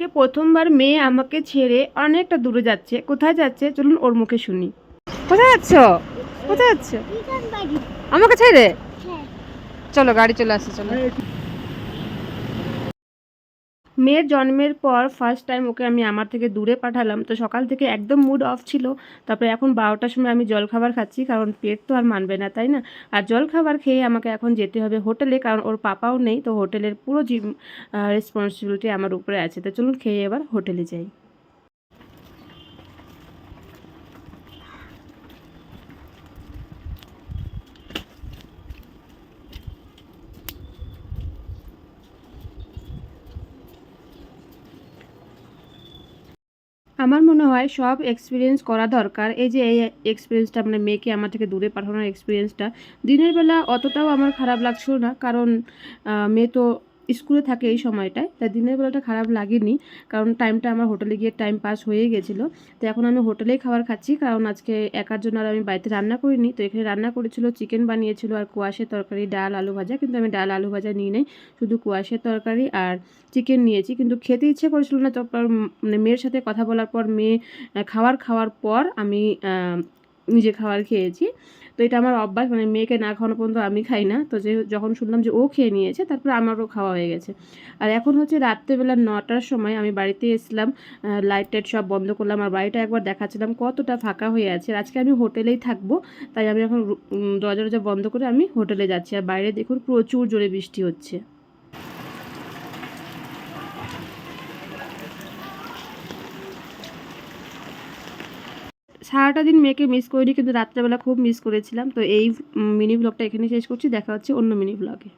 কে প্রথমবার মেয়ে আমাকে ছেড়ে অনেকটা দূরে যাচ্ছে। কোথায় যাচ্ছে? চলুন ওর মুখে শুনি। কোথায় যাচ্ছ? কোথায় যাচ্ছ? আমাকে ছেড়ে? হ্যাঁ। চলো গাড়ি চলে আসছে চলো। মেয়ের জন্মের পর ফার্স্ট টাইম ওকে আমি আমার থেকে দূরে পাঠালাম। তো সকাল থেকে একদম মুড অফ ছিল। তারপরে এখন বারোটার সময় আমি জলখাবার খাচ্ছি, কারণ পেট তো আর মানবে না, তাই না? আর জলখাবার খেয়ে আমাকে এখন যেতে হবে হোটেলে, কারণ ওর পাপাও নেই। তো হোটেলের পুরো রেসপন্সিবিলিটি আমার উপরে আছে। তো চলুন খেয়ে এবার হোটেলে যাই। আমার মনে হয় সব এক্সপিরিয়েন্স করা দরকার। এই যে এই এক্সপিরিয়েন্সটা মানে মেয়েকে আমার থেকে দূরে পাঠানোর এক্সপিরিয়েন্সটা দিনের বেলা অতটাও আমার খারাপ লাগছিল না। কারণ মেয়ে তো স্কুলে থাকে এই সময়টায় তাই দিনের বেলাটা খারাপ লাগেনি, কারণ টাইমটা আমার হোটেলে গিয়ে টাইম পাস হয়ে গেছিল। তো এখন আমি হোটেলেই খাবার খাচ্ছি, কারণ আজকে একার জন্য আর আমি বাড়িতে রান্না করিনি। তো এখানে রান্না করেছিল চিকেন বানিয়েছিল আর কুয়াশের তরকারি, ডাল, আলু ভাজা। কিন্তু আমি ডাল, আলু ভাজা নিয়ে নেই, শুধু কুয়াশের তরকারি আর চিকেন নিয়েছি। কিন্তু খেতে ইচ্ছে করেছিল না তারপর মানে মেয়ের সাথে কথা বলার পর, মেয়ে খাবার খাওয়ার পর আমি নিজে খাবার খেয়েছি। তো এটা আমার অভ্যাস মানে মেয়েকে না খাওয়ানো পর্যন্ত আমি খাই না। তো যে যখন শুনলাম যে ও খেয়ে নিয়েছে, তারপর আমারও খাওয়া হয়ে গেছে। আর এখন হচ্ছে রাত্রেবেলা নটার সময় আমি বাড়িতে এসলাম লাইট টাইট সব বন্ধ করলাম, আর বাড়িটা একবার দেখাচ্ছিলাম কতটা ফাঁকা হয়ে আছে। আজকে আমি হোটেলেই থাকব, তাই আমি এখন দরজা দরজা বন্ধ করে আমি হোটেলে যাচ্ছি। আর বাইরে দেখুন প্রচুর জোরে বৃষ্টি হচ্ছে। সারাটা দিন মেয়েকে মিস করিনি, কিন্তু রাত্রেবেলা খুব মিস করেছিলাম। তো এই মিনি ব্লগটা এখানে শেষ করছি। দেখা হচ্ছে অন্য মিনি ব্লগে